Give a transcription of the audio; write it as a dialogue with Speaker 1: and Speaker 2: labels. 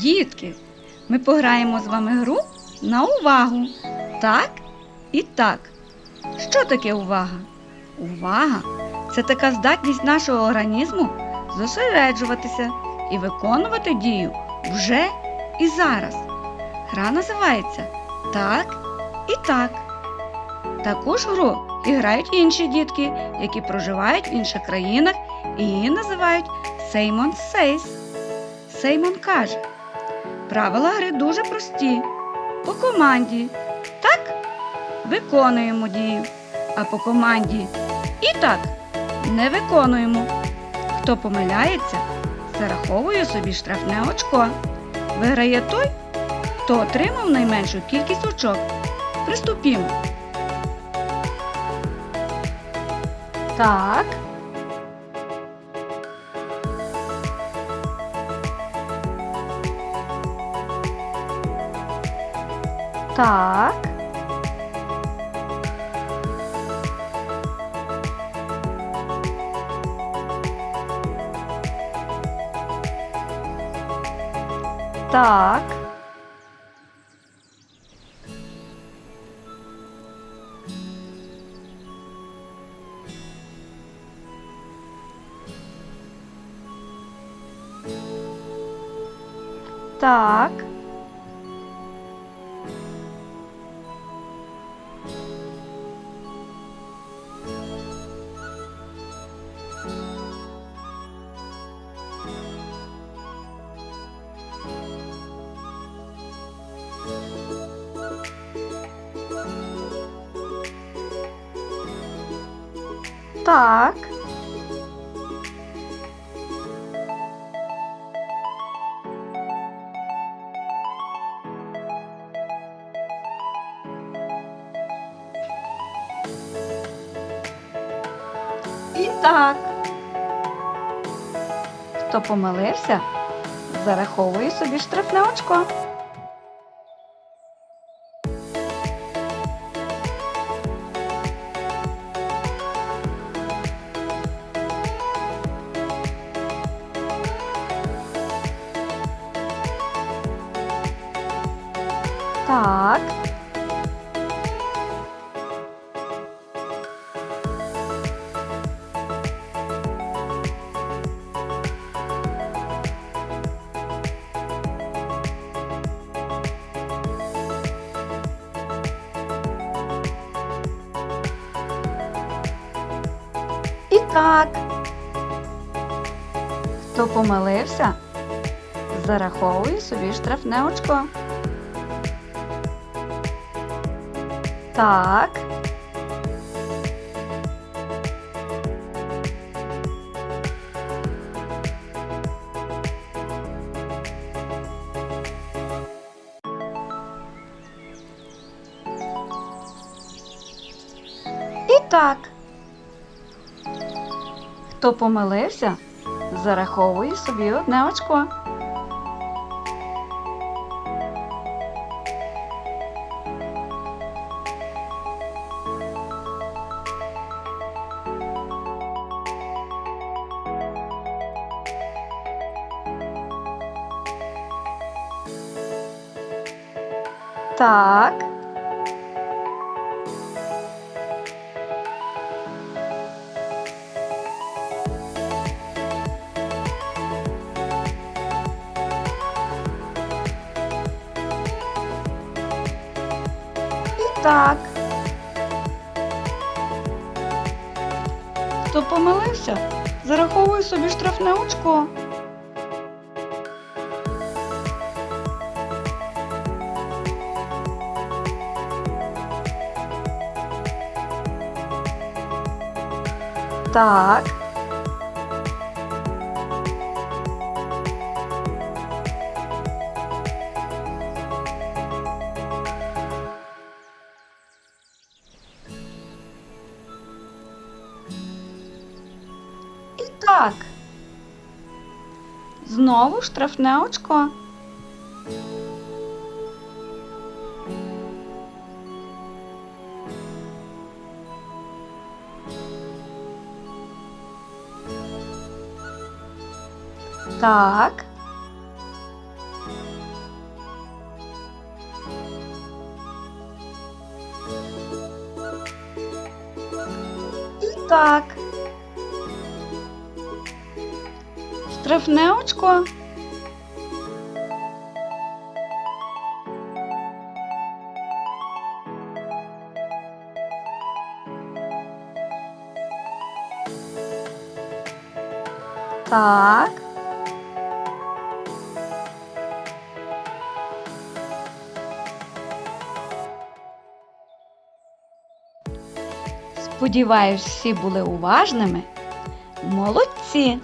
Speaker 1: Дітки, ми пограємо з вами гру на увагу. Так і так. Що таке увага? Увага це така здатність нашого організму зосереджуватися і виконувати дію вже і зараз. Гра називається Так і так. Таку ж гру і грають інші дітки, які проживають в інших країнах і її називають Сеймон Сейс. Сеймон каже: правила гри дуже прості. По команді так виконуємо дію, а по команді і так не виконуємо. Хто помиляється, зараховує собі штрафне очко. Виграє той, хто отримав найменшу кількість очок. Приступімо. Так. Так. Так. Так. Так. І так. Хто помилився, зараховує собі штрафне очко. Так. І так. Хто помилився, зараховує собі штрафне очко. Так. Так. Хто помилився, зараховує собі одне очко. Так. І так. Хто помилився, зараховує собі штрафне очко. Так. Так. Знову штрафне очко. Так. І так. Штрафне очко. Так. Сподіваюсь, всі були уважними. Молодці!